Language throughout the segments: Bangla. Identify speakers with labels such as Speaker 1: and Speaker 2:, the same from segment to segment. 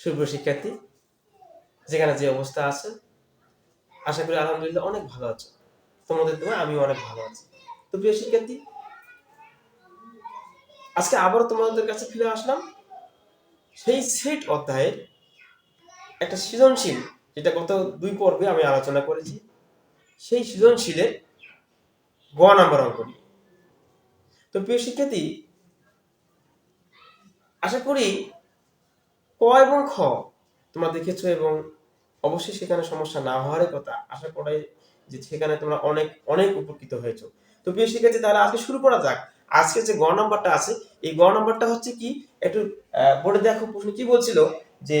Speaker 1: শুভ শিক্ষার্থী যেখানে যে অবস্থা আছে আশা করি আলহামদুলিল্লাহ অনেক ভালো আছো তোমাদের তোমায় আমি অনেক ভালো আছি তো প্রিয় শিক্ষার্থী আজকে আবার তোমাদের কাছে ফিরে আসলাম সেই সেট অধ্যায়ের একটা সৃজনশীল যেটা গত দুই পর্বে আমি আলোচনা করেছি সেই সৃজনশীলের গ নাম্বার অঙ্ক তো প্রিয় শিক্ষার্থী আশা করি ক এবং খ তোমরা দেখেছো এবং অবশ্যই সেখানে সমস্যা না হওয়ারই কথা আশা করাই যে সেখানে তোমরা অনেক অনেক উপকৃত হয়েছো তো প্রিয় শিক্ষার্থী তাহলে আজকে শুরু করা যাক আজকে যে গ নাম্বারটা আছে এই গ নাম্বারটা হচ্ছে কি একটু বোর্ডে দেখো প্রশ্ন কি বলছিল যে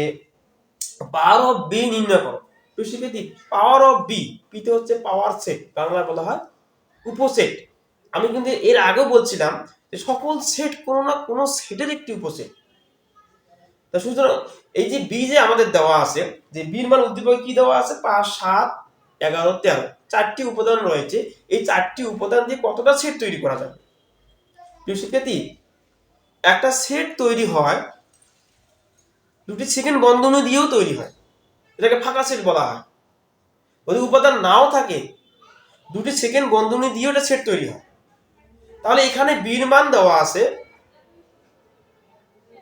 Speaker 1: পাওয়ার অফ বি নির্ণয় করো প্রিয় শিক্ষার্থী পাওয়ার অফ বি পিতে হচ্ছে পাওয়ার সেট বাংলায় বলা হয় উপসেট আমি কিন্তু এর আগেও বলছিলাম যে সকল সেট কোনো না কোনো সেটের একটি উপসেট তা সুতরাং এই যে বি যে আমাদের দেওয়া আছে যে বির মান উদ্দীপক কি দেওয়া আছে পাঁচ সাত এগারো তেরো চারটি উপাদান রয়েছে এই চারটি উপাদান দিয়ে কতটা সেট তৈরি করা যাবে শিক্ষার্থী একটা সেট তৈরি হয় দুটি সেকেন্ড বন্ধনী দিয়েও তৈরি হয় এটাকে ফাঁকা সেট বলা হয় যদি উপাদান নাও থাকে দুটি সেকেন্ড বন্ধনী দিয়েও এটা সেট তৈরি হয় তাহলে এখানে বীর মান দেওয়া আছে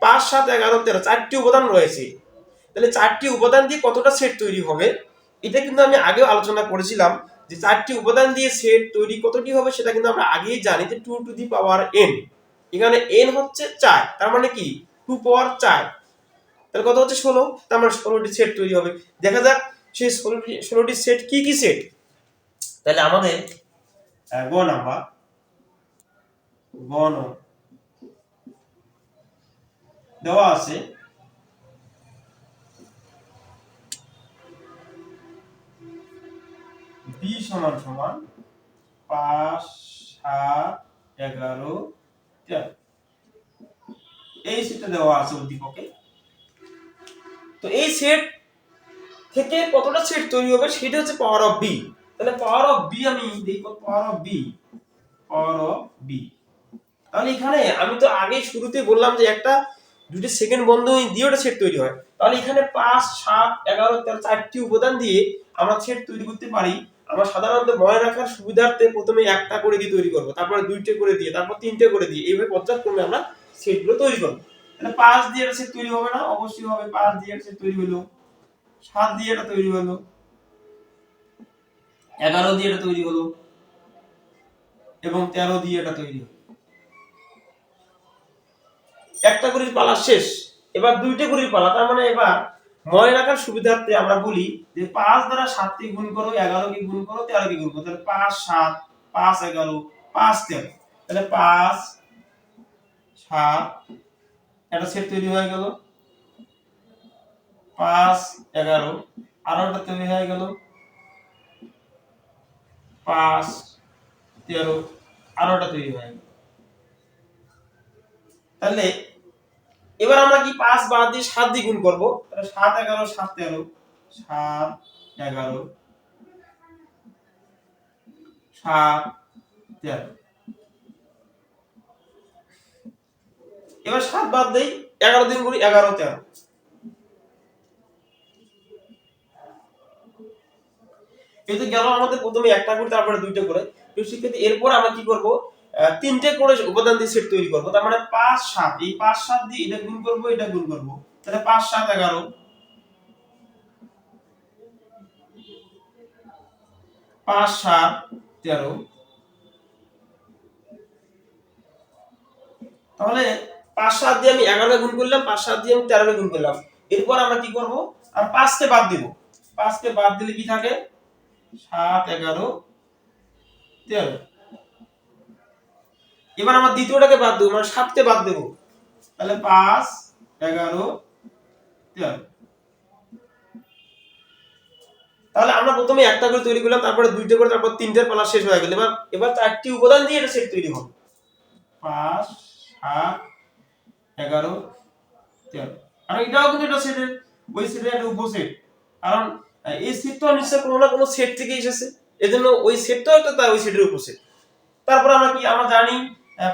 Speaker 1: পাঁচ সাত এগারো তেরো চারটি উপাদান রয়েছে তাহলে চারটি উপাদান দিয়ে কতটা সেট তৈরি হবে এটা কিন্তু আমি আগেও আলোচনা করেছিলাম যে চারটি উপাদান দিয়ে সেট তৈরি কতটি হবে সেটা কিন্তু আমরা আগেই জানি যে two to the power n এখানে এন হচ্ছে চার তার মানে কি টু পাওয়ার চার তাহলে কত হচ্ছে ষোলো তার মানে ষোলোটি সেট তৈরি হবে দেখা যাক সেই ষোলোটি ষোলোটি সেট কি কি সেট তাহলে আমাদের গ নাম্বার গ নম্বর দেওয়া আছে বি সমান সমান পাঁচ সাত এগারো এই সেটটা দেওয়া আছে উদ্দীপকে তো এই সেট থেকে কতটা সেট তৈরি হবে সেটা হচ্ছে পাওয়ার অফ বি তাহলে পাওয়ার অফ বি আমি দেখব power of B power of B তাহলে এখানে আমি তো আগে শুরুতে বললাম যে একটা দুটি সেকেন্ড বন্ধনী দিয়ে ওটা সেট তৈরি হয় তাহলে এখানে পাঁচ সাত এগারো তেরো চারটি উপাদান দিয়ে আমরা সেট তৈরি করতে পারি আমরা সাধারণত মনে রাখার সুবিধার্থে প্রথমে একটা করে দিয়ে তৈরি করবো তারপরে দুইটা করে দিয়ে তারপর তিনটে করে দিয়ে এইভাবে পর্যায়ক্রমে আমরা সেটগুলো তৈরি করবো তাহলে পাঁচ দিয়ে একটা সেট তৈরি হবে না অবশ্যই হবে পাঁচ দিয়ে একটা সেট তৈরি হলো সাত দিয়ে একটা তৈরি হলো এগারো দিয়ে একটা তৈরি হলো এবং তেরো দিয়ে একটা তৈরি হলো একটা গুড়ির পালা শেষ এবার দুইটা গুড়ির পালা তার মানে এবার মনে রাখার সুবিধার্থে আমরা বলি যে পাঁচ দ্বারা সাতটি গুণ করো এগারো কি গুণ করো তেরো কি গুণ করো তাহলে পাঁচ সাত পাঁচ এগারো পাঁচ তেরো তাহলে পাঁচ সাত একটা সেট তৈরি হয়ে গেল পাঁচ এগারো আরো একটা তৈরি হয়ে গেল পাঁচ তেরো আরো একটা তৈরি হয়ে গেল তাহলে এবার আমরা কি পাঁচ বাদ দিয়ে সাত দিয়ে গুণ করবো সাত এগারো সাত তেরো সাত এগারো সাত তেরো এবার সাত বাদ দেই এগারো দিন করি এগারো তেরো এই তো গেল আমাদের প্রথমে একটা করে তারপরে দুইটা করে তো এরপর আমরা কি করবো তিনটে করে উপাদান দিয়ে সেট তৈরি করবো তার মানে পাঁচ সাত এই পাঁচ সাত দিয়ে এটা গুণ করবো এটা গুণ করবো তাহলে পাঁচ সাত এগারো পাঁচ সাত তেরো তাহলে পাঁচ সাত দিয়ে আমি এগারো গুণ করলাম পাঁচ সাত দিয়ে আমি তেরো গুণ করলাম এরপর আমরা কি করবো আর পাঁচকে বাদ দিব পাঁচকে বাদ দিলে কি থাকে সাত এগারো তেরো এবার আমার দ্বিতীয়টাকে বাদ দেবো মানে সাতকে বাদ দেবো তাহলে পাঁচ এগারো তাহলে আমরা প্রথমে একটা করে তৈরি করলাম তারপরে দুইটা করে তারপর তিনটার পালা শেষ হয়ে গেল এবার এবার চারটি উপাদান দিয়ে এটা সেট তৈরি হবে পাঁচ সাত এগারো আর এটাও কিন্তু এটা সেটের ওই সেটের একটা উপসেট কারণ এই সেটটা নিশ্চয় কোনো না কোনো সেট থেকে এসেছে এজন্য ওই সেটটাও একটা তার ওই সেটের উপসেট তারপর আমরা কি আমরা জানি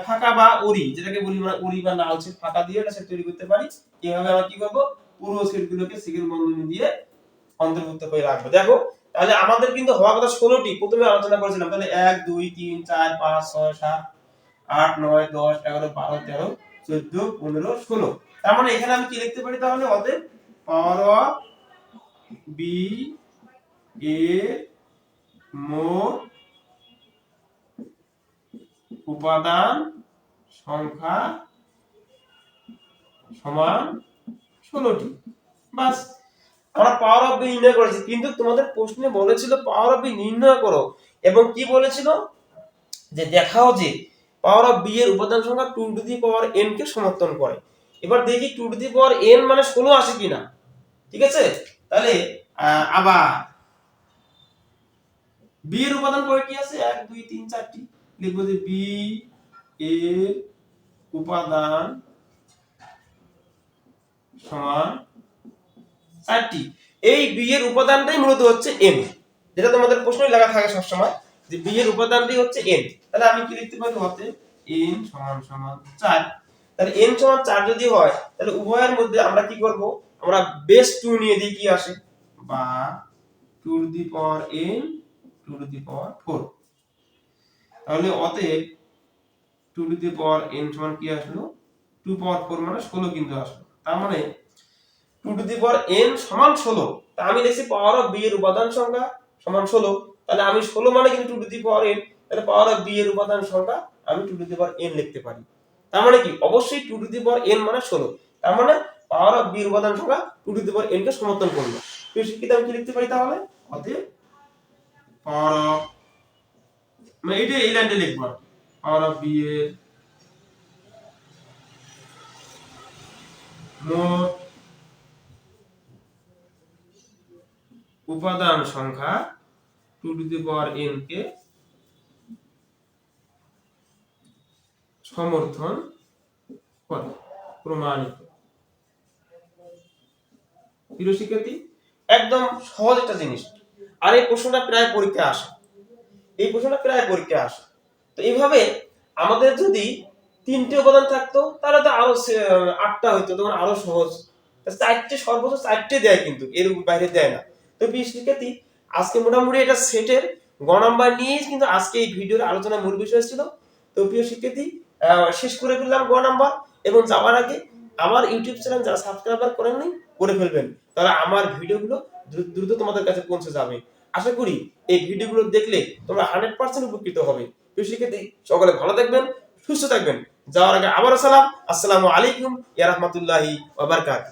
Speaker 1: ফাঁকা বা উড়ি যেটাকে বলি আমরা উড়ি বা নাল ছিট ফাঁকা দিয়ে এটা তৈরি করতে পারি এভাবে আমরা কি করবো পুরো সেটগুলোকে সিগেল বন্ধনী দিয়ে অন্তর্ভুক্ত করে রাখবো দেখো তাহলে আমাদের কিন্তু হওয়ার কথা ষোলোটি প্রথমে আলোচনা করেছিলাম তাহলে এক দুই তিন চার পাঁচ ছয় সাত আট নয় দশ এগারো বারো তেরো চোদ্দ পনেরো ষোলো তার মানে এখানে আমি কি লিখতে পারি তাহলে অতএব পাওয়ার অফ বি এ মোট উপাদান সংখ্যা সমান ষোলোটি বাস আমরা পাওয়ার অফ বি নির্ণয় করেছি কিন্তু তোমাদের প্রশ্নে বলেছিল পাওয়ার অফ বি নির্ণয় করো এবং কি বলেছিল যে দেখাও যে পাওয়ার অফ বি এর উপাদান সংখ্যা two to the power n কে সমর্থন করে এবার দেখি two to the power n মানে ষোলো আসে কিনা ঠিক আছে তাহলে আবার বি এর উপাদান কয়টি আছে এক দুই তিন চারটি লিখবো যে বি এর উপাদান সমান চারটি এই বি এর উপাদানটাই মূলত হচ্ছে এম যেটা তোমাদের প্রশ্ন লেখা থাকে সবসময় যে বি এর উপাদানটি হচ্ছে এম তাহলে আমি কি লিখতে পারি হতে এন সমান সমান চার তাহলে এন সমান চার যদি হয় তাহলে উভয়ের মধ্যে আমরা কি করব আমরা বেস টু নিয়ে দিই কি আসে বা two the power m two to the power four তাহলে অতএব two to the power n সমান কি আসলো টু পাওয়ার ফোর মানে ষোলো কিন্তু আসলো তার মানে two to the power n সমান ষোলো তা আমি দেখছি পাওয়ার অফ বি এর উপাদান সংখ্যা সমান ষোলো তাহলে আমি ষোলো মানে কিন্তু two to the power n তাহলে পাওয়ার অফ বি এর উপাদান সংখ্যা আমি two to the power n লিখতে পারি তার মানে কি অবশ্যই two to the power n মানে ষোলো তার মানে পাওয়ার অফ বি এর উপাদান সংখ্যা two to the power n কে সমর্থন করলো তো আমি কি লিখতে পারি তাহলে অতএব পাওয়ার অফ মানে এইটা লিখবো আর অফ বি মোট উপাদান সংখ্যা two to the power n কে সমর্থন করে প্রমাণিত শিক্ষার্থী একদম সহজ একটা জিনিস আর এই প্রশ্নটা প্রায় পরীক্ষা আসে এই প্রশ্নটা প্রায় পরীক্ষা আসে তো এইভাবে আমাদের যদি তিনটে উপাদান থাকতো তাহলে তো আরো আটটা হইতো তখন আরো সহজ চারটে সর্বোচ্চ চারটে দেয় কিন্তু এর বাইরে দেয় না তো পিস শিক্ষার্থী আজকে মোটামুটি এটা সেটের গ নাম্বার নিয়েই কিন্তু আজকে এই ভিডিওর আলোচনা মূল বিষয় ছিল তো প্রিয় শিক্ষার্থী শেষ করে ফেললাম গ নাম্বার এবং যাওয়ার আগে আমার ইউটিউব চ্যানেল যারা সাবস্ক্রাইবার করেননি করে ফেলবেন তাহলে আমার ভিডিওগুলো দ্রুত তোমাদের কাছে পৌঁছে যাবে আশা করি এই ভিডিওগুলো দেখলে তোমরা হান্ড্রেড পার্সেন্ট উপকৃত হবে তো সেক্ষেত্রে সকলে ভালো থাকবেন সুস্থ থাকবেন যাওয়ার আগে আবারও সালাম আসসালামু আলাইকুম ইয়ারহমতুল্লাহি ওবারকাত